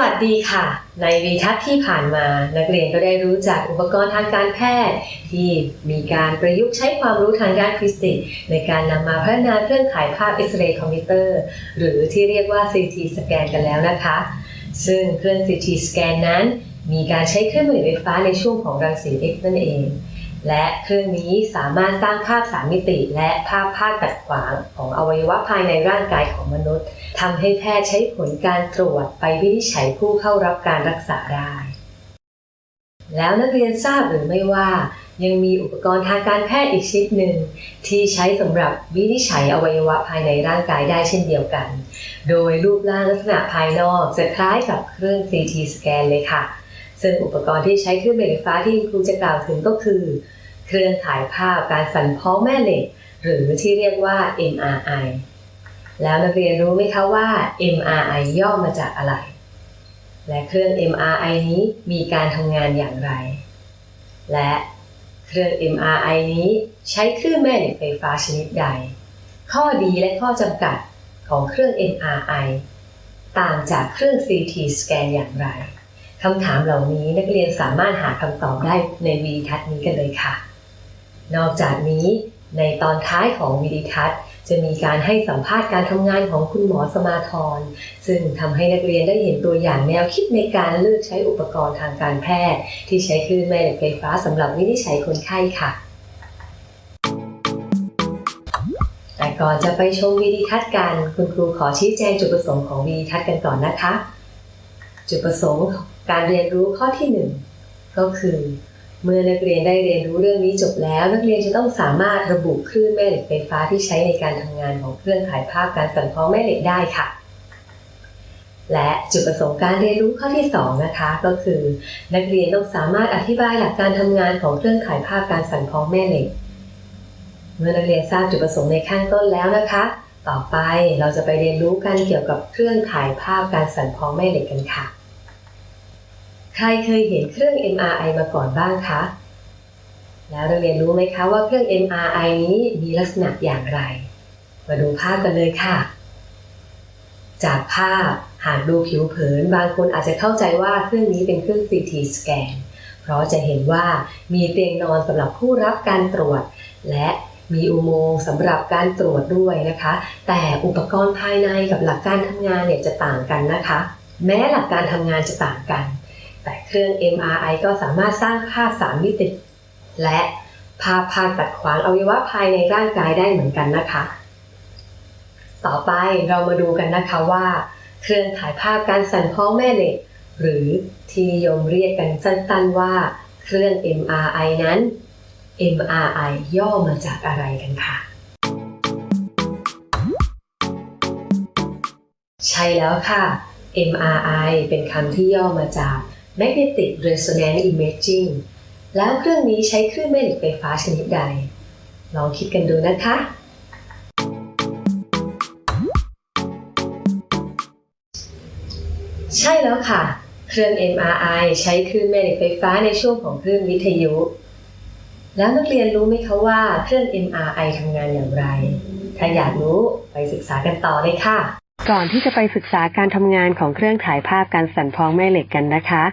วัสดีค่ะ ในวีทัศน์ที่ผ่านมา นักเรียนก็ได้รู้จักอุปกรณ์ทางการแพทย์ ที่มีการประยุกต์ใช้ความรู้ทางด้านฟิสิกส์ในการนำมาพัฒนาเครื่องถ่ายภาพเอ็กซเรย์คอมพิวเตอร์ หรือที่เรียกว่า CT สแกนกันแล้วนะคะ ซึ่งเครื่อง CT สแกนนั้น มีการใช้เครื่องผลิตไฟฟ้าในช่วงของรังสี X นั่นเอง และเครื่องนี้สามารถสร้างภาพสามมิติ และภาพภาพตัดขวางของอวัยวะภายในร่างกายของมนุษย์ทำให้แพทย์ใช้ผลการตรวจไปวินิจฉัยผู้เข้ารับการรักษาได้ แล้วนักเรียนทราบหรือไม่ว่า ยังมีอุปกรณ์ทางการแพทย์อีกชนิดหนึ่ง ที่ใช้สำหรับวินิจฉัยอวัยวะภายในร่างกายได้เช่นเดียวกัน โดยรูปร่างลักษณะภายนอกจะคล้ายกับเครื่อง CT สแกนเลยค่ะ ซึ่งอุปกรณ์ที่ใช้เครื่องไฟฟ้าที่ครูจะกล่าวถึงก็คือ เครื่องถ่ายภาพการสั่นพ้องแม่เหล็ก หรือที่เรียกว่า MRI แล้วนักเรียนรู้ไหมคะว่า MRI ย่อมาจากอะไร และเครื่อง MRI นี้มีการทำงานอย่างไร และเครื่อง MRI นี้ใช้คลื่นแม่เหล็กไฟฟ้าชนิดใด ข้อดีและข้อจำกัดของเครื่อง MRI ต่างจากเครื่อง CT สแกนอย่างไร คำถามเหล่านี้นักเรียนสามารถหาคำตอบได้ในวีดิทัศน์นี้กันเลยค่ะ นอกจากนี้ในตอนท้ายของวิดีทัศน์ จะมีการให้สัมภาษณ์การทำงานของคุณหมอสมาธร ซึ่งทำให้นักเรียนได้เห็นตัวอย่างแนวคิดในการเลือกใช้อุปกรณ์ทางการแพทย์ ที่ใช้คลื่นแม่เหล็กไฟฟ้าสำหรับวินิจฉัยคนไข้ค่ะแต่ก่อนจะไปชมวิดีทัศน์กัน คุณครูขอชี้แจงจุดประสงค์ของวิดีทัศน์กันก่อนนะคะ จุดประสงค์ การเรียนรู้ข้อที่หนึ่งก็คือ เมื่อนักเรียนได้เรียนรู้เรื่องนี้จบแล้ว นักเรียนจะต้องสามารถระบุคลื่นแม่เหล็กไฟฟ้าที่ใช้ในการทำงานของเครื่องถ่ายภาพการสั่นพ้องแม่เหล็กได้ค่ะ และจุดประสงค์การเรียนรู้ข้อที่สองนะคะ ก็คือ นักเรียนต้องสามารถอธิบายหลักการทำงานของเครื่องถ่ายภาพการสั่นพ้องแม่เหล็ก เมื่อนักเรียนทราบจุดประสงค์ในข้างต้นแล้วนะคะ ต่อไปเราจะไปเรียนรู้กันเกี่ยวกับเครื่องถ่ายภาพการสั่นพ้องแม่เหล็กกันค่ะ ใครเคยเห็นเครื่อง MRI มาก่อนบ้างคะ แล้วเราเรียนรู้ไหมคะว่าเครื่อง MRI นี้มีลักษณะอย่างไร มาดูภาพกันเลยค่ะ จากภาพหากดูผิวเผินบางคนอาจจะเข้าใจว่าเครื่องนี้เป็นเครื่อง CT สแกน เพราะจะเห็นว่ามีเตียงนอนสำหรับผู้รับการตรวจ และมีอุโมงค์สำหรับการตรวจด้วยนะคะ แต่อุปกรณ์ภายในกับหลักการทำงานเนี่ยจะต่างกันนะคะ แม้หลักการทำงานจะต่างกัน แต่เครื่อง MRI ก็สามารถสร้างภาพ3มิติ และภาพภาพตัดขวางอวัยวะภายในร่างกายได้เหมือนกันนะคะ ต่อไปเรามาดูกันนะคะว่า เครื่องถ่ายภาพการสั่นพ้องแม่เหล็ก หรือที่นิยมเรียกกันสั้นๆว่า เครื่อง MRI นั้น MRI ย่อมาจากอะไรกันค่ะ ใช่แล้วค่ะ MRI เป็นคำที่ย่อมาจาก Magnetic Resonance Imaging แล้วเครื่องนี้ใช้คลื่นแม่เหล็กไฟฟ้าชนิดใด ลองคิดกันดูนะคะ ใช่แล้วค่ะ เครื่อง MRI ใช้คลื่นแม่เหล็กไฟฟ้าในช่วงของคลื่นวิทยุ แล้วนักเรียนรู้ไหมคะว่าเครื่อง MRI ทำงานอย่างไร ถ้าอยากรู้ไปศึกษากันต่อเลยค่ะ ก่อนที่จะไปศึกษาการทำงานของเครื่องถ่ายภาพการสั่นพ้องแม่เหล็กกันนะคะ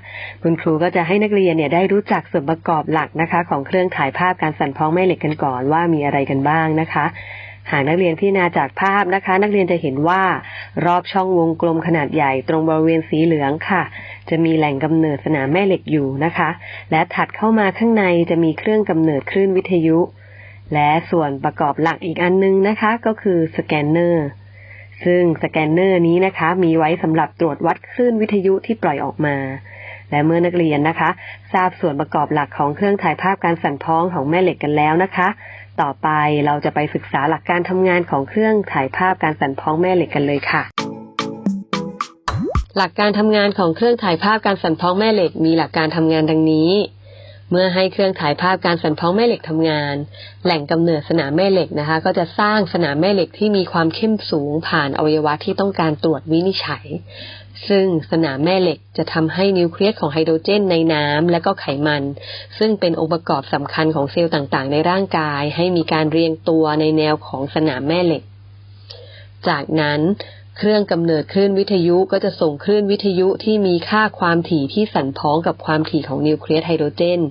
คุณครูก็จะให้นักเรียนเนี่ยได้รู้จักส่วนประกอบหลักนะคะ ของเครื่องถ่ายภาพการสั่นพ้องแม่เหล็กกันก่อนว่ามีอะไรกันบ้างนะคะ หากนักเรียนพิจารณาจากภาพนะคะ นักเรียนจะเห็นว่ารอบช่องวงกลมขนาดใหญ่ตรงบริเวณสีเหลืองค่ะ จะมีแหล่งกำเนิดสนามแม่เหล็กอยู่นะคะ และถัดเข้ามาข้างในจะมีเครื่องกำเนิดคลื่นวิทยุ และส่วนประกอบหลักอีกอันนึงนะคะ ก็คือสแกนเนอร์ ซึ่งสแกนเนอร์นี้นะคะ มีไว้สำหรับตรวจวัดคลื่นวิทยุที่ปล่อยออกมา และเมื่อนักเรียนนะคะ ทราบส่วนประกอบหลักของเครื่องถ่ายภาพการสั่นพ้องของแม่เหล็กกันแล้วนะคะ ต่อไปเราจะไปศึกษาหลักการทำงานของเครื่องถ่ายภาพการสั่นพ้องแม่เหล็กกันเลยค่ะ หลักการทำงานของเครื่องถ่ายภาพการสั่นพ้องแม่เหล็ก มีหลักการทำงานดังนี้ เมื่อให้เครื่องถ่ายภาพการสั่นพ้องแม่เหล็กทำงาน แหล่งกำเนิดสนามแม่เหล็กนะคะ ก็จะสร้างสนามแม่เหล็กที่มีความเข้มสูงผ่านอวัยวะที่ต้องการตรวจวินิจฉัย ซึ่งสนามแม่เหล็กจะทำให้นิวเคลียสของไฮโดรเจนในน้ำและก็ไขมัน ซึ่งเป็นองค์ประกอบสำคัญของเซลล์ต่างๆ ในร่างกาย ให้มีการเรียงตัวในแนวของสนามแม่เหล็ก จากนั้น เครื่องกำเนิดคลื่นวิทยุก็จะส่งคลื่นวิทยุที่มีค่าความถี่ที่สั่นพ้องกับความถี่ของนิวเคลียสไฮโดรเจน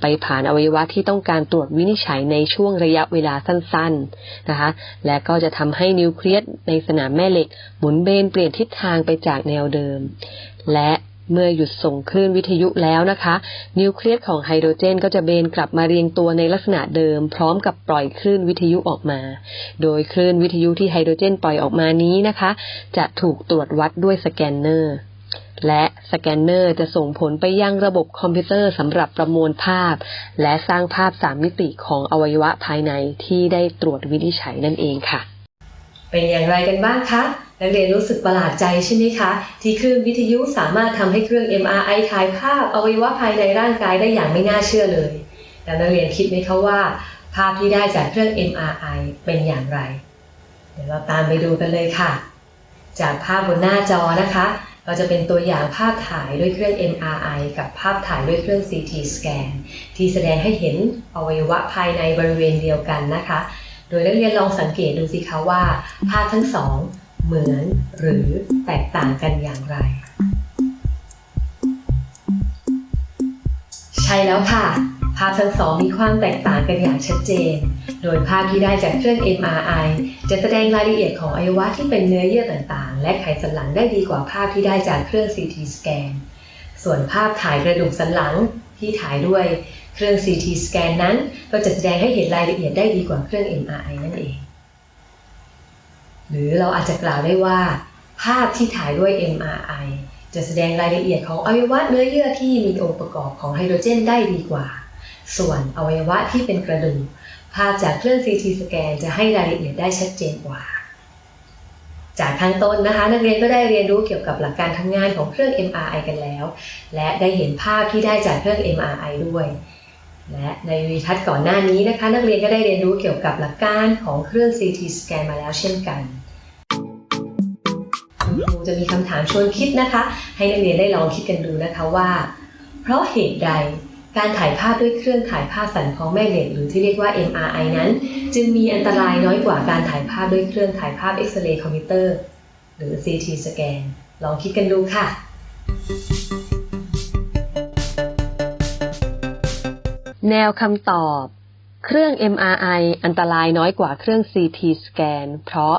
ไปผ่านอวัยวะที่ต้องการตรวจวินิจฉัยในช่วงระยะเวลาสั้นๆนะคะ และก็จะทำให้นิวเคลียสในสนามแม่เหล็ก หมุนเบนเปลี่ยนทิศทางไปจากแนวเดิม และ เมื่อหยุดส่งคลื่นวิทยุแล้วนะคะ นิวเคลียสของไฮโดรเจนก็จะเบนกลับมาเรียงตัวในลักษณะเดิม พร้อมกับปล่อยคลื่นวิทยุออกมา โดยคลื่นวิทยุที่ไฮโดรเจนปล่อยออกมานี้นะคะ จะถูกตรวจวัดด้วยสแกนเนอร์ และสแกนเนอร์จะส่งผลไปยังระบบคอมพิวเตอร์สำหรับประมวลภาพ และสร้างภาพสามมิติของอวัยวะภายในที่ได้ตรวจวินิจฉัยนั่นเองค่ะ เป็นอย่างไรกันบ้างคะนักเรียนรู้สึกประหลาดใจใช่ไหมคะ ที่คลื่นวิทยุสามารถทำให้เครื่อง MRI ถ่ายภาพอวัยวะภายในร่างกายได้อย่างไม่น่าเชื่อเลยแล้วนักเรียนคิดไหมคะว่า ภาพที่ได้จากเครื่อง MRI เป็นอย่างไร เดี๋ยวเราตามไปดูกันเลยค่ะ จากภาพบนหน้าจอนะคะ เราจะเป็นตัวอย่างภาพถ่ายด้วยเครื่อง MRI กับภาพถ่ายด้วยเครื่อง CT scan ที่แสดงให้เห็นอวัยวะภายในบริเวณเดียวกันนะคะ โดยนักเรียนลองสังเกตดูสิคะว่าภาพทั้งสองเหมือนหรือแตกต่างกันอย่างไร ใช่แล้วค่ะ ภาพทั้งสองมีความแตกต่างกันอย่างชัดเจน โดยภาพที่ได้จากเครื่อง MRI จะแสดงรายละเอียดของอวัยวะที่เป็นเนื้อเยื่อต่างๆ และไขสันหลังได้ดีกว่าภาพที่ได้จากเครื่อง CT scan ส่วนภาพถ่ายกระดูกสันหลังที่ถ่ายด้วย เครื่อง CT scan นั้นก็จะแสดงให้เห็นรายละเอียดได้ดีกว่าเครื่อง MRI นั่นเอง หรือเราอาจจะกล่าวได้ว่า ภาพที่ถ่ายด้วย MRI จะแสดงรายละเอียดของอวัยวะเนื้อเยื่อที่มีองค์ประกอบของไฮโดรเจนได้ดีกว่า ส่วนอวัยวะที่เป็นกระดูกภาพจากเครื่อง CT สแกนจะให้รายละเอียดได้ชัดเจนกว่า จากข้างต้นนะคะ นักเรียนก็ได้เรียนรู้เกี่ยวกับหลักการทำงานของเครื่อง MRI กันแล้ว และได้เห็นภาพที่ได้จากเครื่อง MRI ด้วย และในวิทัศน์ก่อนหน้านี้นะคะ นักเรียนก็ได้เรียนรู้เกี่ยวกับหลักการของเครื่อง CT สแกนมาแล้วเช่นกันครูจะมีคำถามชวนคิดนะคะ ให้นักเรียนได้ลองคิดกันดูนะคะว่า เพราะเหตุใดการถ่ายภาพด้วยเครื่องถ่ายภาพสันของแม่เหล็ก หรือที่เรียกว่า MRI นั้น จึงมีอันตรายน้อยกว่าการถ่ายภาพด้วยเครื่องถ่ายภาพเอ็กซเรย์คอมพิวเตอร์ หรือ CT สแกนลองคิดกันดูค่ะ แนวคำตอบ เครื่อง MRI อันตรายน้อยกว่าเครื่อง CT สแกน เพราะ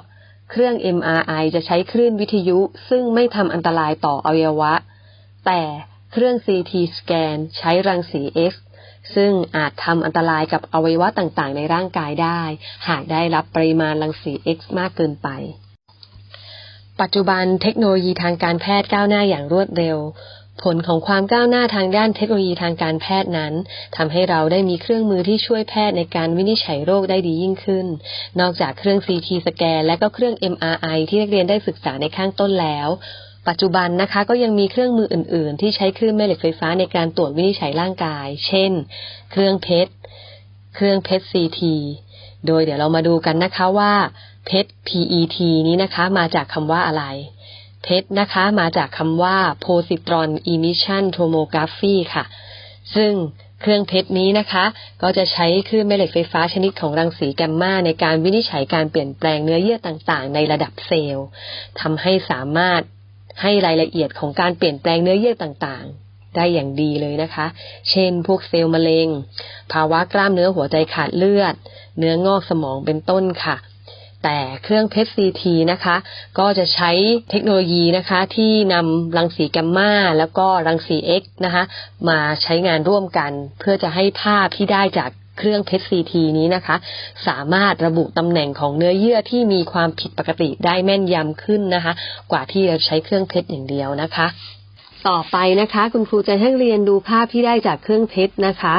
เครื่อง MRI จะใช้คลื่นวิทยุ ซึ่งไม่ทำอันตรายต่ออวัยวะ แต่เครื่อง CT สแกนใช้รังสี X ซึ่งอาจทำอันตรายกับอวัยวะต่างๆ ในร่างกายได้ หากได้รับปริมาณรังสี X มากเกินไป ปัจจุบันเทคโนโลยีทางการแพทย์ก้าวหน้าอย่างรวดเร็ว ผลของความก้าวหน้าทางด้านเทคโนโลยีทางการแพทย์นั้นทำให้เราได้มีเครื่องมือที่ช่วยแพทย์ในการวินิจฉัยโรคได้ดียิ่งขึ้น นอกจากเครื่อง CT สแกน และก็เครื่อง MRI ที่นักเรียนได้ศึกษาในข้างต้นแล้ว ปัจจุบันนะคะก็ยังมีเครื่องมืออื่น ๆ ที่ใช้คลื่นแม่เหล็กไฟฟ้าในการตรวจวินิจฉัยร่างกาย เช่น เครื่องเพชรเครื่องเพชร CT โดยเดี๋ยวเรามาดูกันนะคะว่าเพชร PET นี้นะคะ มาจากคำว่าอะไร เพชรนะคะ มาจากคำว่า positron emission tomography ค่ะ ซึ่งเครื่องเพชรนี้นะคะ ก็จะใช้คลื่นแม่เหล็กไฟฟ้าชนิดของรังสีแกมมาในการวินิจฉัยการเปลี่ยนแปลงเนื้อเยื่อต่างๆ ในระดับเซลล์ทำให้สามารถให้รายละเอียดของการเปลี่ยนแปลงเนื้อเยื่อต่างๆ ได้อย่างดีเลยนะคะ เช่น พวกเซลล์มะเร็ง ภาวะกล้ามเนื้อหัวใจขาดเลือด เนื้องอกสมองเป็นต้นค่ะ แต่เครื่องเพชร CT นะคะ ก็จะใช้เทคโนโลยีนะคะที่นำรังสีแกมมาแล้วก็รังสี X นะคะมาใช้งานร่วมกัน เพื่อจะให้ภาพที่ได้จากเครื่องเพชร CT นี้นะคะ สามารถระบุตำแหน่งของเนื้อเยื่อที่มีความผิดปกติได้แม่นยำขึ้นนะคะ กว่าที่จะใช้เครื่องเพชรอย่างเดียวนะคะ ต่อไปนะคะ คุณครูจะให้เรียนดูภาพที่ได้จากเครื่องเพชรนะคะ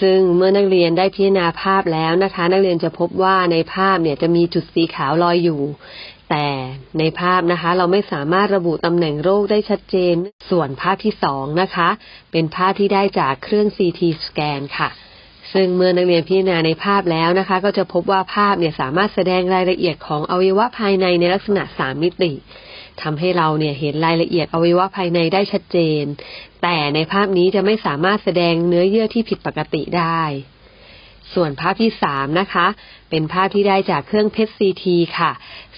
ซึ่งเมื่อนักเรียนได้พิจารณาภาพแล้วนะคะ นักเรียนจะพบว่าในภาพเนี่ยจะมีจุดสีขาวลอยอยู่ แต่ในภาพนะคะ เราไม่สามารถระบุตำแหน่งโรคได้ชัดเจน ส่วนภาพที่สองนะคะ เป็นภาพที่ได้จากเครื่อง CT สแกนค่ะซึ่งเมื่อนักเรียนพิจารณาในภาพแล้วนะคะ ก็จะพบว่าภาพเนี่ยสามารถแสดงรายละเอียดของอวัยวะภายในในลักษณะสามมิติ ทำให้เราเนี่ยเห็นรายละเอียดอวัยวะภายในได้ชัดเจน แต่ในภาพนี้จะไม่สามารถแสดงเนื้อเยื่อที่ผิดปกติได้ ส่วนภาพที่สามนะคะ เป็นภาพที่ได้จากเครื่องเพชร CT ค่ะ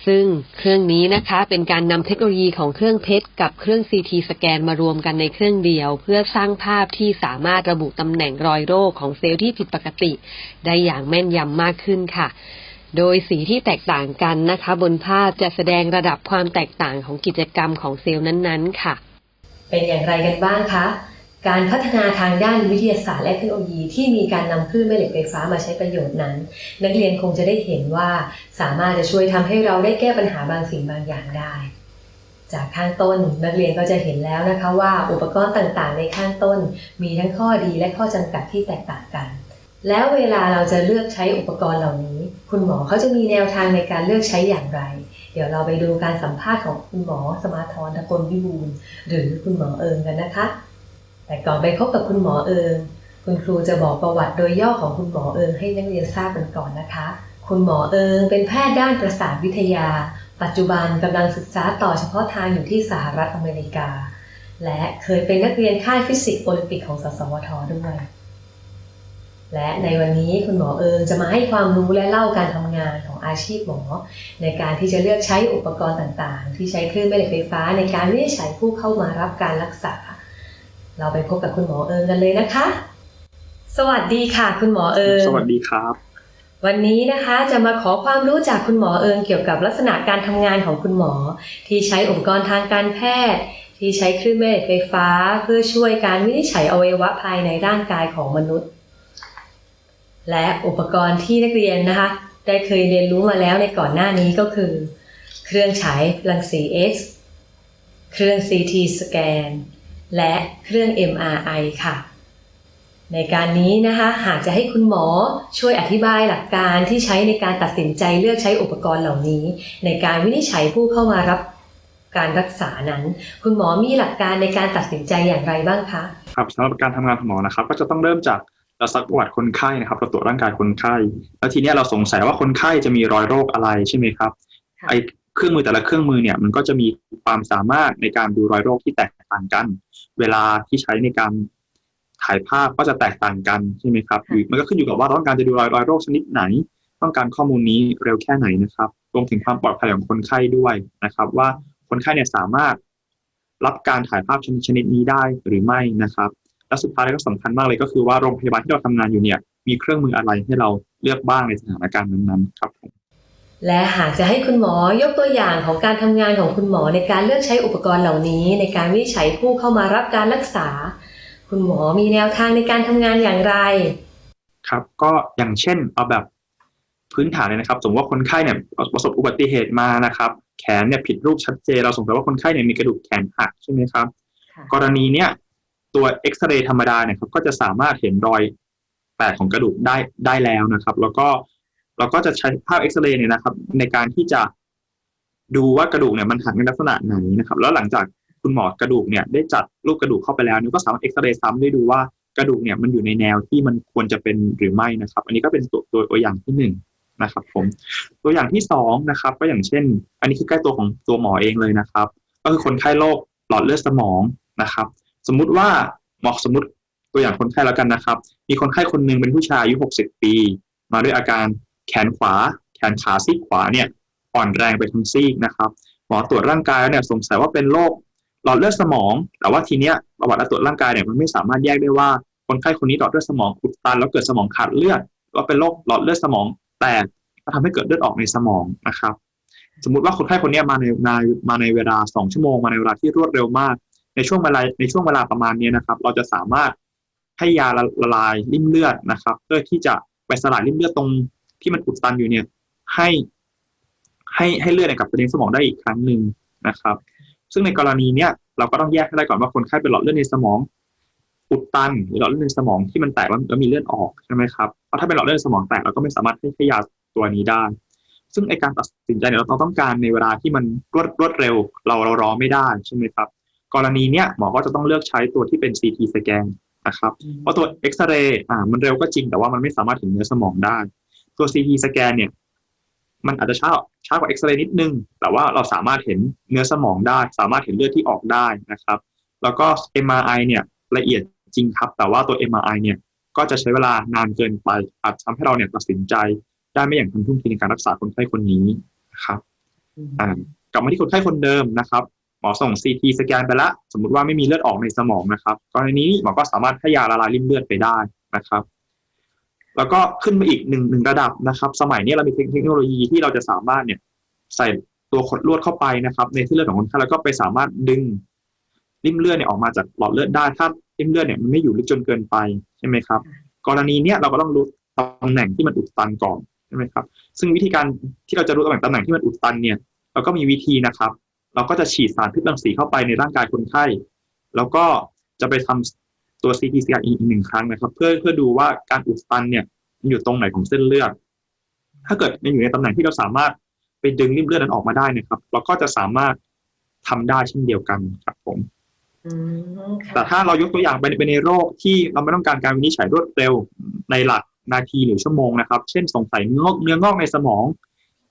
ซึ่งเครื่องนี้นะคะเป็นการนำเทคโนโลยีของเครื่องเพชรกับเครื่อง CT สแกนมารวมกันในเครื่องเดียว เพื่อสร้างภาพที่สามารถระบุตำแหน่งรอยโรคของเซลล์ที่ผิดปกติ ได้อย่างแม่นยำมากขึ้นค่ะ โดยสีที่แตกต่างกันนะคะ บนภาพจะแสดงระดับความแตกต่างของกิจกรรมของเซลล์นั้นๆ ค่ะ เป็นอย่างไรกันบ้างคะการพัฒนาทางด้านวิทยาศาสตร์และเทคโนโลยีที่มีการนำคลื่นแม่เหล็กไฟฟ้ามาใช้ประโยชน์นั้น นักเรียนคงจะได้เห็นว่าสามารถจะช่วยทำให้เราได้แก้ปัญหาบางสิ่งบางอย่างได้ จากข้างต้นนักเรียนก็จะเห็นแล้วนะคะว่าอุปกรณ์ต่างๆ ในข้างต้น มีทั้งข้อดีและข้อจำกัดที่แตกต่างกัน แล้วเวลาเราจะเลือกใช้อุปกรณ์เหล่านี้ คุณหมอเขาจะมีแนวทางในการเลือกใช้อย่างไร เดี๋ยวเราไปดูการสัมภาษณ์ของคุณหมอสมาธรตะกลวิบูลหรือคุณหมอเอิงกันนะคะ แต่ก่อนไปพบกับคุณหมอเอิงคุณครูจะบอกประวัติโดยย่อของคุณหมอเอิงให้นักเรียนทราบกันก่อนนะคะ คุณหมอเอิงเป็นแพทย์ด้านประสาทวิทยา ปัจจุบันกำลังศึกษาต่อเฉพาะทางอยู่ที่สหรัฐอเมริกา และเคยเป็นนักเรียนค่ายฟิสิกส์โอลิมปิกของสสวทด้วย และในวันนี้คุณหมอเอิงจะมาให้ความรู้และเล่าการทำงานของอาชีพหมอ ในการที่จะเลือกใช้อุปกรณ์ต่างๆ ที่ใช้คลื่นแม่เหล็กไฟฟ้า ในการวินิจฉัยผู้เข้ามารับการรักษา เราไปพบกับคุณหมอเอิงกันเลยนะคะ สวัสดีค่ะ คุณหมอเอิงสวัสดีครับ วันนี้นะคะจะมาขอความรู้จากคุณหมอเอิงเกี่ยวกับลักษณะการทำงานของคุณหมอ ที่ใช้อุปกรณ์ทางการแพทย์ที่ใช้คลื่นแม่เหล็กไฟฟ้า เพื่อช่วยการวินิจฉัยอวัยวะภายในร่างกายของมนุษย์ และอุปกรณ์ที่นักเรียนนะคะ ได้เคยเรียนรู้มาแล้วในก่อนหน้านี้ก็คือ เครื่องฉายรังสี X เครื่อง CT สแกน และเครื่อง MRI ค่ะ ในการนี้นะคะหากจะให้คุณหมอช่วยอธิบายหลักการที่ใช้ในการตัดสินใจเลือกใช้อุปกรณ์เหล่านี้ ในการวินิจฉัยผู้เข้ามารับการรักษานั้น คุณหมอมีหลักการในการตัดสินใจอย่างไรบ้างคะครับสำหรับการทำงานของหมอนะครับ ก็จะต้องเริ่มจาก เราซักประวัติคนไข้นะครับเราตรวจร่างกายคนไข้ แล้วทีเนี้ยเราสงสัยว่าคนไข้จะมีรอยโรคอะไรใช่ไหมครับค่ะไอเครื่องมือแต่ละเครื่องมือเนี่ยมันก็จะมีความสามารถในการดูรอยโรคที่แตกต่างกัน เวลาที่ใช้ในการถ่ายภาพก็จะแตกต่างกันใช่ไหมครับหรือมันก็ขึ้นอยู่กับว่าต้องการจะดูรอยรอยโรคชนิดไหน ต้องการข้อมูลนี้เร็วแค่ไหนนะครับรวมถึงความปลอดภัยของคนไข้ด้วยนะครับ ว่าคนไข้เนี่ยสามารถรับการถ่ายภาพชนิดชนิดนี้ได้หรือไม่นะครับ และสุดท้ายแล้วก็สำคัญมากเลยก็คือว่าโรงพยาบาลที่เราทำงานอยู่เนี่ย มีเครื่องมืออะไรให้เราเลือกบ้างในสถานการณ์นั้นๆครับผมและหากจะให้คุณหมอยกตัวอย่างของการทำงานของคุณหมอในการเลือกใช้อุปกรณ์เหล่านี้ ในการวินิจฉัยผู้เข้ามารับการรักษา คุณหมอมีแนวทางในการทำงานอย่างไร ครับก็อย่างเช่นเอาแบบพื้นฐานเลยนะครับ สมมติว่าคนไข้เนี่ยประสบอุบัติเหตุมานะครับ แขนเนี่ยผิดรูปชัดเจนเราสงสัยว่าคนไข้เนี่ยมีกระดูกแขนหักใช่ไหมครับค่ะกรณีเนี้ย ตัวเอ็กซเรย์ธรรมดาเนี่ยครับก็จะสามารถเห็นรอยแตกของกระดูกได้ได้แล้วนะครับ แล้วก็เราก็จะใช้ภาพเอ็กซเรย์เนี่ยนะครับ ในการที่จะดูว่ากระดูกเนี่ยมันหักในลักษณะไหนนะครับ แล้วหลังจากคุณหมอกระดูกเนี่ยได้จัดรูปกระดูกเข้าไปแล้วเนี่ยก็สามารถเอ็กซเรย์ซ้ำได้ดูว่ากระดูกเนี่ยมันอยู่ในแนวที่มันควรจะเป็นหรือไม่นะครับ อันนี้ก็เป็นตัวตัวอย่างที่หนึ่งนะครับ ผม ตัวอย่างที่สองนะครับ ก็อย่างเช่น อันนี้คือใกล้ตัวของตัวหมอเองเลยนะครับ ก็คือคนไข้โรคหลอดเลือดสมองนะครับ สมมุติว่าหมอสมมติตัวอย่างคนไข้แล้วกันนะครับ มีคนไข้คนหนึ่งเป็นผู้ชายอายุ60 ปี มาด้วยอาการแขนขวา แขนขาซีกขวาเนี่ยอ่อนแรงไปทั้งซีกนะครับ หมอตรวจร่างกายแล้วเนี่ยสงสัยว่าเป็นโรคหลอดเลือดสมอง แต่ว่าทีเนี้ยประวัติการตรวจร่างกายเนี่ยมันไม่สามารถแยกได้ว่าคนไข้คนนี้หลอดเลือดสมองอุดตันแล้วเกิดสมองขาดเลือดว่าเป็นโรคหลอดเลือดสมองแตกก็ทำให้เกิดเลือดออกในสมองนะครับ สมมุติว่าคนไข้คนนี้มาในมามาในเวลา 2 ชั่วโมงมาในเวลาที่รวดเร็วมาก ในช่วงเวลาในช่วงเวลาประมาณนี้นะครับ เราจะสามารถให้ยาละละลายริ่มเลือดนะครับ เพื่อที่จะไปสลายริ่มเลือดตรงที่มันอุดตันอยู่เนี่ย ให้ให้ให้เลือดกลับไปเลี้ยงสมองได้อีกครั้งหนึ่งนะครับ ซึ่งในกรณีเนี้ยเราก็ต้องแยกให้ได้ก่อนว่าคนไข้เป็นหลอดเลือดในสมองอุดตันหรือหลอดเลือดในสมองที่มันแตกแล้วมีเลือดออกใช่ไหมครับเพราะถ้าเป็นหลอดเลือดในสมองแตกเราก็ไม่สามารถให้ให้ยาตัวนี้ได้ ซึ่งไอการตัดสินใจเนี่ยเราต้องการในเวลาที่มันรวดรวดเร็ว เราเรารอไม่ได้ใช่ไหมครับ กรณีเนี้ยหมอก็จะต้องเลือกใช้ตัวที่เป็น CT สแกนนะครับเพราะตัวเอ็กซเรย์อ่ามันเร็วก็จริงแต่ว่ามันไม่สามารถถึงเนื้อสมองได้ ตัว CT สแกนเนี่ยมันอาจจะช้าช้ากว่าเอ็กซเรย์นิดนึง แต่ว่าเราสามารถเห็นเนื้อสมองได้ สามารถเห็นเลือดที่ออกได้นะครับ แล้วก็ MRI เนี่ยละเอียดจริงครับ แต่ว่าตัว MRI เนี่ยก็จะใช้เวลานานเกินไป อาจจะทำให้เราเนี่ยตัดสินใจได้ไม่อย่างทันท่วงทีในการรักษาคนไข้คนนี้นะครับอ่ากลับมาที่คนไข้คนเดิมนะครับ หมอส่ง CT สแกนไปแล้วสมมติว่าไม่มีเลือดออกในสมองนะครับกรณีนี้หมอก็สามารถให้ยาละลายริ่มเลือดไปได้นะครับ แล้วก็ขึ้นมาอีกหนึ่งหนึ่งระดับนะครับ สมัยนี้เรามีเทคโนโลยีที่เราจะสามารถเนี่ยใส่ตัวขดลวดเข้าไปนะครับ ในเส้นเลือดของคนไข้แล้วก็ไปสามารถดึงริ่มเลือดเนี่ยออกมาจากหลอดเลือดได้ถ้าริ่มเลือดเนี่ยมันไม่อยู่ลึกจนเกินไปใช่ไหมครับ กรณีเนี้ยเราก็ต้องรู้ตำแหน่งที่มันอุดตันก่อนใช่ไหมครับ ซึ่งวิธีการที่เราจะรู้ตำแหน่งตำแหน่งที่มันอุดตันเนี่ยเราก็มีวิธีนะครับ เราก็จะฉีดสารพิษรังสีเข้าไปในร่างกายคนไข้ แล้วก็จะไปทำตัว CT สแกนอีกหนึ่งครั้งนะครับ เพื่อเพื่อดูว่าการอุดตันเนี่ยมันอยู่ตรงไหนของเส้นเลือด ถ้าเกิดมันอยู่ในตำแหน่งที่เราสามารถไปดึงริ่มเลือดนั้นออกมาได้นะครับ เราก็จะสามารถทำได้เช่นเดียวกันครับผมอืมค่ะแต่ถ้าเรายกตัวอย่างไปในไปในโรคที่เราไม่ต้องการการวินิจฉัยรวดเร็วในหลักนาทีหรือชั่วโมงนะครับ เช่นสงสัยเนื้องอกเนื้องอกในสมอง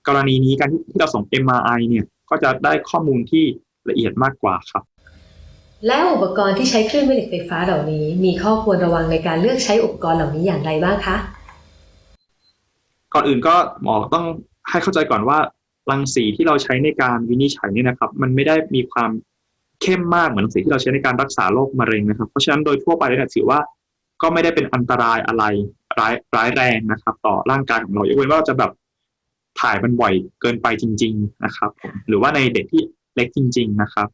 กรณีนี้การที่ที่เราส่ง MRI เนี่ย ก็จะได้ข้อมูลที่ละเอียดมากกว่าครับ แล้วอุปกรณ์ที่ใช้คลื่นแม่เหล็กไฟฟ้าเหล่านี้ มีข้อควรระวังในการเลือกใช้อุปกรณ์เหล่านี้อย่างไรบ้างคะก่อนอื่นก็หมอต้องให้เข้าใจก่อนว่ารังสีที่เราใช้ในการวินิจฉัยเนี่ยนะครับ มันไม่ได้มีความเข้มมากเหมือนรังสีที่เราใช้ในการรักษาโรคมะเร็งนะครับ เพราะฉะนั้นโดยทั่วไปแล้วเนี่ยถือว่าก็ไม่ได้เป็นอันตรายอะไรร้ายร้ายแรงนะครับ ต่อร่างกายของเรายกเว้นว่าเราจะแบบ ถ่ายมันบ่อยเกินไปจริง ๆ นะครับผมหรือว่าในเด็กที่เล็กจริง ๆ นะครับ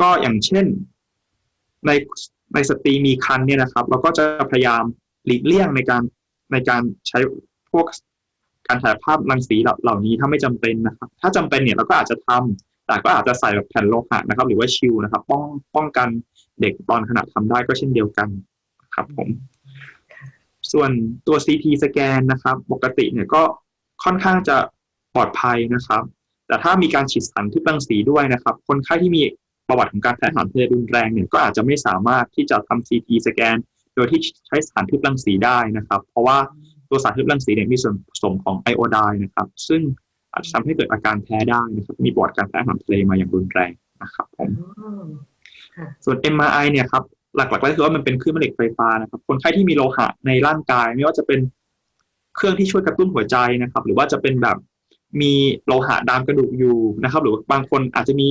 ก็อย่างเช่น ในในสตรีมีครรภ์เนี่ยนะครับ เราก็จะพยายามหลีกเลี่ยงในการในการใช้พวกการถ่ายภาพรังสีเหล่านี้ถ้าไม่จำเป็นนะครับ ถ้าจำเป็นเนี่ยเราก็อาจจะทำแต่ก็อาจจะใส่แบบแผ่นโลหะนะครับ หรือว่าชิลนะครับ ป้องป้องกันเด็กตอนขณะทำได้ก็เช่นเดียวกันครับผม ส่วนตัว CT สแกนนะครับ ปกติเนี่ยก็ ค่อนข้างจะปลอดภัยนะครับ แต่ถ้ามีการฉีดสารพิษรังสีด้วยนะครับ คนไข้ที่มีประวัติของการแพ้อาหารทะเลรุนแรงเนี่ยก็อาจจะไม่สามารถที่จะทำ CT สแกน โดยที่ใช้สารพิษรังสีได้นะครับ เพราะว่าตัวสารพิษรังสีเนี่ยมีส่วนผสมของไอโอไดน์นะครับ ซึ่งอาจจะทำให้เกิดอาการแพ้ได้นะครับ มีประวัติการแพ้อาหารทะเลมาอย่างรุนแรงนะครับผมส่วน MRI เนี่ยครับหลักๆก็คือว่ามันเป็นคลื่นแม่เหล็กไฟฟ้านะครับ คนไข้ที่มีโลหะในร่างกาย ไม่ว่าจะเป็น เครื่องที่ช่วยกระตุ้นหัวใจนะครับ หรือว่าจะเป็นแบบมีโลหะดามกระดูกอยู่นะครับ หรือบางคนอาจจะมี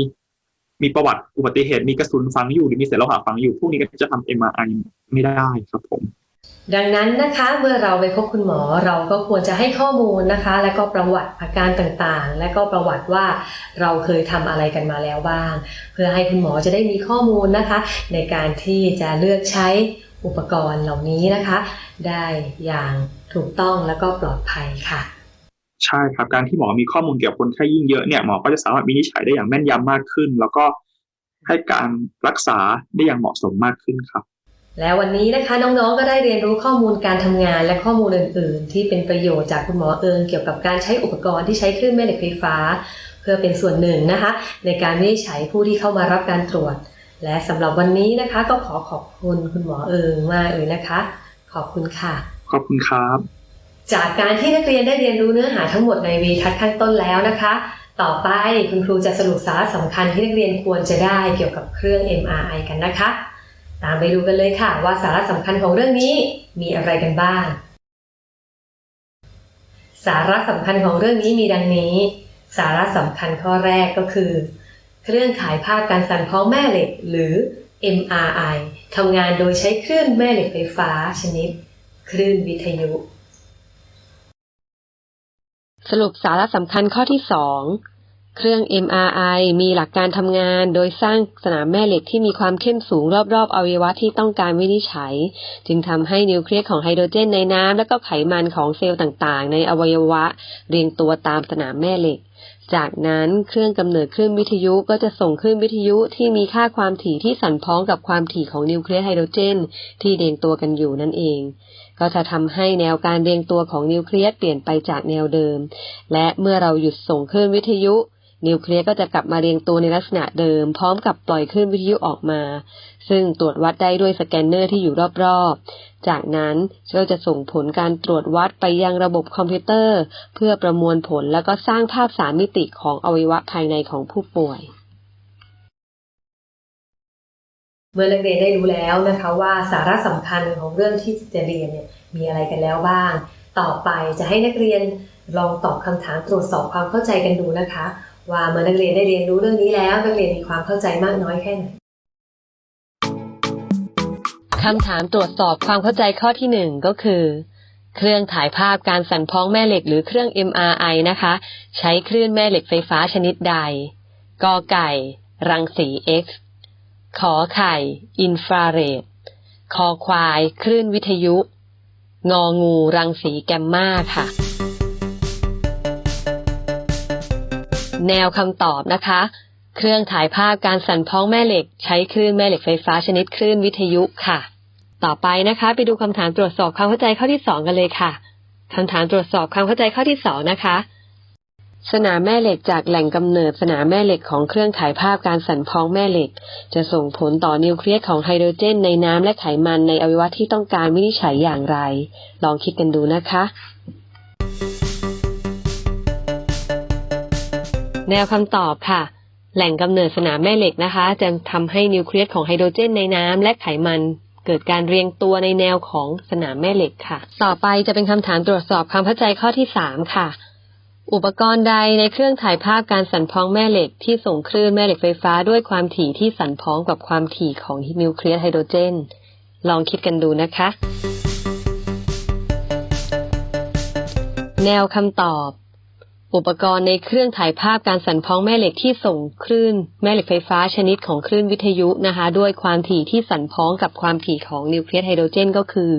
มีประวัติอุบัติเหตุมีกระสุนฝังอยู่หรือมีเศษโลหะฝังอยู่พวกนี้ก็จะทำ MRI ไม่ได้ครับผม ดังนั้นนะคะเมื่อเราไปพบคุณหมอเราก็ควรจะให้ข้อมูลนะคะ และก็ประวัติอาการต่างๆ และก็ประวัติว่าเราเคยทำอะไรกันมาแล้วบ้าง เพื่อให้คุณหมอจะได้มีข้อมูลนะคะ ในการที่จะเลือกใช้ อุปกรณ์เหล่านี้นะคะ ได้อย่างถูกต้องและก็ปลอดภัยค่ะ ใช่ครับการที่หมอมีข้อมูลเกี่ยวกับคนไข้ยิ่งเยอะเนี่ยหมอก็จะสามารถวินิจฉัยได้อย่างแม่นยำมากขึ้น แล้วก็ให้การรักษาได้อย่างเหมาะสมมากขึ้นครับ แล้ววันนี้นะคะน้องๆก็ได้เรียนรู้ข้อมูลการทำงานและข้อมูลอื่น ๆ ที่เป็นประโยชน์จากคุณหมอเอิงเกี่ยวกับการใช้อุปกรณ์ที่ใช้คลื่นแม่เหล็กไฟฟ้า เพื่อเป็นส่วนหนึ่งนะคะ ในการวินิจฉัยผู้ที่เข้ามารับการตรวจ และสำหรับวันนี้นะคะก็ขอขอบคุณคุณหมอเอิงมากเลยนะคะ ขอบคุณค่ะ ขอบคุณครับ จากการที่นักเรียนได้เรียนรู้เนื้อหาทั้งหมดในวีทัศน์ขั้นต้นแล้วนะคะ ต่อไปคุณครูจะสรุปสาระสำคัญที่นักเรียนควรจะได้เกี่ยวกับเครื่อง MRI กันนะคะ ตามไปดูกันเลยค่ะว่าสาระสำคัญของเรื่องนี้มีอะไรกันบ้าง สาระสำคัญของเรื่องนี้มีดังนี้ สาระสำคัญข้อแรกก็คือ เครื่องขายภาพการสั่นพ้องแม่เหล็กหรือ MRI ทำงานโดยใช้คลื่นแม่เหล็กไฟฟ้าชนิด คลื่นวิทยุ สรุปสาระสำคัญข้อที่ 2 เครื่อง MRI มีหลักการทำงานโดยสร้างสนามแม่เหล็กที่มีความเข้มสูงรอบๆ อวัยวะที่ต้องการวินิจฉัย จึงทำให้นิวเคลียสของไฮโดรเจนในน้ำและก็ไขมันของเซลล์ต่างๆ ในอวัยวะ เรียงตัวตามสนามแม่เหล็ก จากนั้นเครื่องกำเนิดคลื่นวิทยุก็จะส่งคลื่นวิทยุที่มีค่าความถี่ที่สั่นพ้องกับความถี่ของนิวเคลียสไฮโดรเจน ที่เรียงตัวกันอยู่นั่นเอง ก็จะทำให้แนวการเรียงตัวของนิวเคลียสเปลี่ยนไปจากแนวเดิม และเมื่อเราหยุดส่งคลื่นวิทยุ นิวเคลียสก็จะกลับมาเรียงตัวในลักษณะเดิม พร้อมกับปล่อยคลื่นวิทยุออกมา ซึ่งตรวจวัดได้ด้วยสแกนเนอร์ที่อยู่รอบๆ จากนั้นก็จะส่งผลการตรวจวัดไปยังระบบคอมพิวเตอร์ เพื่อประมวลผลแล้วก็สร้างภาพสามมิติของอวัยวะภายในของผู้ป่วย เมื่อนักเรียนได้รู้แล้วนะคะว่าสาระสำคัญของเรื่องที่จะเรียนเนี่ยมีอะไรกันแล้วบ้าง ต่อไปจะให้นักเรียนลองตอบคำถามตรวจสอบความเข้าใจกันดูนะคะ ว่าเมื่อนักเรียนได้เรียนรู้เรื่องนี้แล้วนักเรียนมีความเข้าใจมากน้อยแค่ไหนคำถามตรวจสอบความเข้าใจข้อที่หนึ่งก็คือ เครื่องถ่ายภาพการสั่นพ้องแม่เหล็กหรือเครื่อง MRI นะคะ ใช้คลื่นแม่เหล็กไฟฟ้าชนิดใดกอไก่ รังสี X ขอไข่ อินฟราเรดคอควาย คลื่นวิทยุ งองู รังสีแกมมาค่ะ แนวคำตอบนะคะ เครื่องถ่ายภาพการสั่นพ้องแม่เหล็ก ใช้คลื่นแม่เหล็กไฟฟ้าชนิดคลื่นวิทยุค่ะ ต่อไปนะคะ ไปดูคำถามตรวจสอบความเข้าใจข้อที่สองกันเลยค่ะคำถามตรวจสอบความเข้าใจข้อที่สองนะคะ สนามแม่เหล็กจากแหล่งกำเนิดสนามแม่เหล็กของเครื่องถ่ายภาพการสั่นพ้องแม่เหล็ก จะส่งผลต่อนิวเคลียสของไฮโดรเจน ในน้ำและไขมันในอวัยวะที่ต้องการวินิจฉัยอย่างไร ลองคิดกันดูนะคะ แนวคำตอบค่ะ แหล่งกำเนิดสนามแม่เหล็กนะคะ จะทำให้นิวเคลียสของไฮโดรเจนในน้ำและไขมันเกิดการเรียงตัวในแนวของสนามแม่เหล็กค่ะ ต่อไปจะเป็นคำถามตรวจสอบความเข้าใจข้อที่สามค่ะ อุปกรณ์ใดในเครื่องถ่ายภาพการสั่นพ้องแม่เหล็กที่ส่งคลื่นแม่เหล็กไฟฟ้าด้วยความถี่ที่สั่นพ้องกับความถี่ของนิวเคลียสไฮโดรเจน ลองคิดกันดูนะคะ แนวคำตอบ อุปกรณ์ในเครื่องถ่ายภาพการสั่นพ้องแม่เหล็กที่ส่งคลื่นแม่เหล็กไฟฟ้าชนิดของคลื่นวิทยุนะคะ ด้วยความถี่ที่สั่นพ้องกับความถี่ของนิวเคลียสไฮโดรเจน ก็คือ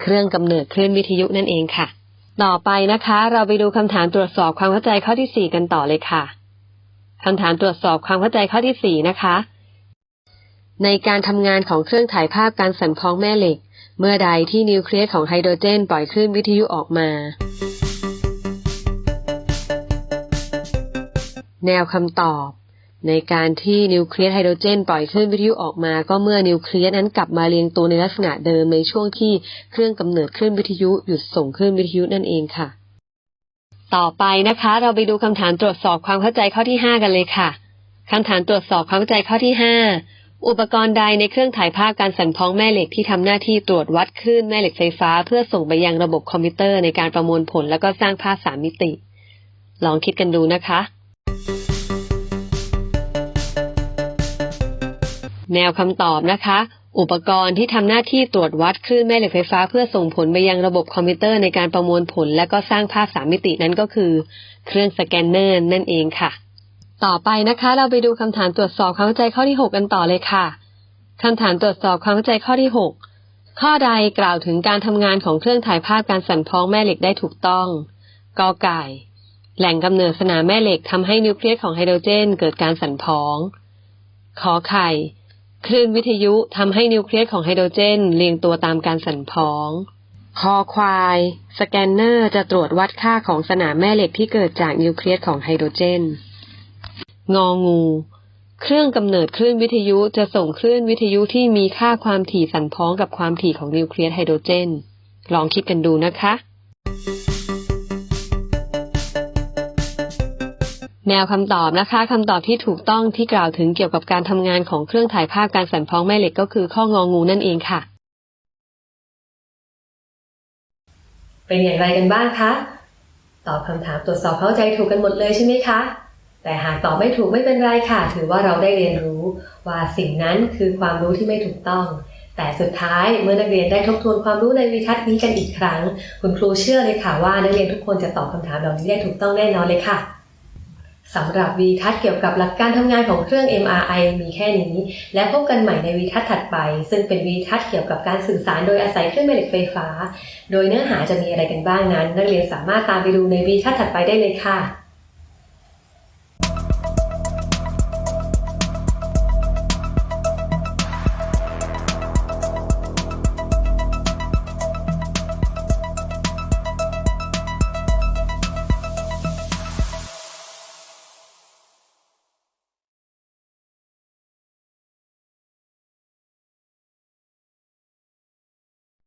เครื่องกำเนิดคลื่นวิทยุนั่นเองค่ะ ต่อไปนะคะ เราไปดูคำถามตรวจสอบความเข้าใจข้อที่4กันต่อเลยค่ะคำถามตรวจสอบความเข้าใจข้อที่4นะคะ ในการทำงานของเครื่องถ่ายภาพการสั่นพ้องแม่เหล็ก เมื่อใดที่นิวเคลียสของไฮโดรเจน ปล่อยคลื่นวิทยุออกมา แนวคำตอบ ในการที่นิวเคลียสไฮโดรเจนปล่อยคลื่นวิทยุออกมาก็เมื่อนิวเคลียสนั้นกลับมาเรียงตัวในลักษณะเดิมในช่วงที่เครื่องกำเนิดคลื่นวิทยุหยุดส่งคลื่นวิทยุนั่นเองค่ะ ต่อไปนะคะ เราไปดูคำถามตรวจสอบความเข้าใจข้อที่ 5 กันเลยค่ะคำถามตรวจสอบความเข้าใจข้อที่ 5อุปกรณ์ใดในเครื่องถ่ายภาพการสั่นพ้องแม่เหล็กที่ทำหน้าที่ตรวจวัดคลื่นแม่เหล็กไฟฟ้า เพื่อส่งไปยังระบบคอมพิวเตอร์ในการประมวลผล แล้วก็สร้างภาพสามมิติ ลองคิดกันดูนะคะ แนวคำตอบนะคะ อุปกรณ์ที่ทำหน้าที่ตรวจวัดคลื่นแม่เหล็กไฟฟ้า เพื่อส่งผลไปยังระบบคอมพิวเตอร์ในการประมวลผล และก็สร้างภาพสามมิตินั้นก็คือ เครื่องสแกนเนอร์นั่นเองค่ะ ต่อไปนะคะ เราไปดูคำถามตรวจสอบความเข้าใจข้อที่ 6 กันต่อเลยค่ะคำถามตรวจสอบความเข้าใจข้อที่ 6 ข้อใดกล่าวถึงการทำงานของเครื่องถ่ายภาพการสั่นพ้องแม่เหล็กได้ถูกต้องกอไก่ แหล่งกำเนิดสนามแม่เหล็กทำให้นิวเคลียสของไฮโดรเจน เกิดการสั่นพ้องขอไข่ คลื่นวิทยุทำให้นิวเคลียสของไฮโดรเจนเรียงตัวตามการสั่นพ้อง คอควาย สแกนเนอร์จะตรวจวัดค่าของสนามแม่เหล็กที่เกิดจากนิวเคลียสของไฮโดรเจน งองู เครื่องกำเนิดคลื่นวิทยุจะส่งคลื่นวิทยุที่มีค่าความถี่สั่นพ้องกับความถี่ของนิวเคลียสไฮโดรเจน ลองคิดกันดูนะคะ แนวคำตอบนะคะคำตอบที่ถูกต้องที่กล่าวถึงเกี่ยวกับการทำงานของเครื่องถ่ายภาพการสั่นพ้องแม่เหล็กก็คือข้ององูนั่นเองค่ะ เป็นอย่างไรกันบ้างคะ ตอบคำถามตรวจสอบเข้าใจถูกกันหมดเลยใช่ไหมคะ แต่หากตอบไม่ถูกไม่เป็นไรค่ะ ถือว่าเราได้เรียนรู้ว่าสิ่งนั้นคือความรู้ที่ไม่ถูกต้อง แต่สุดท้ายเมื่อนักเรียนได้ทบทวนความรู้ในวิทัศน์นี้กันอีกครั้ง คุณครูเชื่อเลยค่ะว่านักเรียนทุกคนจะตอบคำถามเหล่านี้ได้ถูกต้องแน่นอนเลยค่ะ สำหรับวีทัศน์เกี่ยวกับหลักการทำงานของเครื่อง MRI มีแค่นี้ และพบกันใหม่ในวีทัศน์ถัดไป ซึ่งเป็นวีทัศน์เกี่ยวกับการสื่อสารโดยอาศัยเครื่องแม่เหล็กไฟฟ้า โดยเนื้อหาจะมีอะไรกันบ้างนั้น นักเรียนสามารถตามไปดูในวีทัศน์ถัดไปได้เลยค่ะ